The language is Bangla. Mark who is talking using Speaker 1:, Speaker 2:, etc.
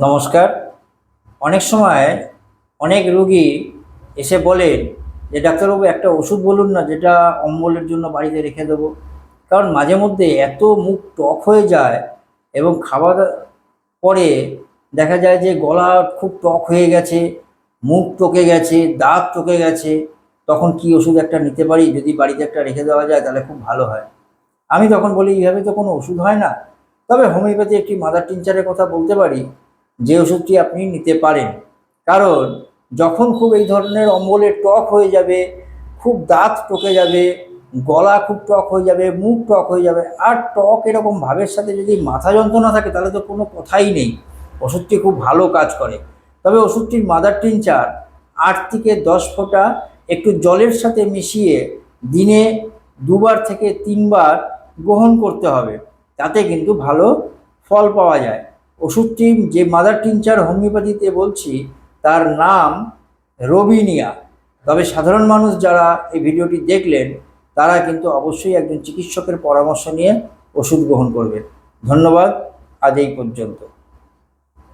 Speaker 1: নমস্কার। অনেক সময় অনেক রুগী এসে বলেন যে, ডাক্তারবাবু, একটা ওষুধ বলুন না, যেটা অম্বলের জন্য বাড়িতে রেখে দেবো। কারণ মাঝে মধ্যে এত মুখ টক হয়ে যায় এবং খাবার পরে দেখা যায় যে, গলা খুব টক হয়ে গেছে, মুখ টকে গেছে, দাঁত টকে গেছে, তখন কি ওষুধ একটা নিতে পারি? যদি বাড়িতে একটা রেখে দেওয়া যায়, তাহলে খুব ভালো হয়। আমি তখন বলি, এইভাবে তো কোনো ওষুধ হয় না। তবে হোমিওপ্যাথি একটি মাদার টিনচারের কথা বলতে পারি। যে ওষুধটি আপনি নিতে পারেন। কারণ যখন খুব এই ধরনের অম্বলের টক হয়ে যাবে, খুব দাঁত টকে যাবে, গলা খুব টক হয়ে যাবে, মুখ টক হয়ে যাবে, আর টক এরকম ভাবের সাথে যদি মাথা যন্ত্রণা থাকে, তাহলে তো কোনো কথাই নেই। ওষুধটি খুব ভালো কাজ করে। তবে ওষুধটির মাদার টিনচার আট থেকে দশ ফোঁটা একটু জলের সাথে মিশিয়ে দিনে দুবার থেকে তিনবার গ্রহণ করতে হবে। তাতে কিন্তু ভালো ফল পাওয়া যায়। ওষুধটি যে মাদার টিনচার হোমিওপ্যাথিতে বলছি, তার নাম রবিনিয়া। তবে সাধারণ মানুষ যারা এই ভিডিওটি দেখলেন, তারা কিন্তু অবশ্যই একজন চিকিৎসকের পরামর্শ নিয়ে ওষুধ গ্রহণ করবেন। ধন্যবাদ, আজ এই পর্যন্ত।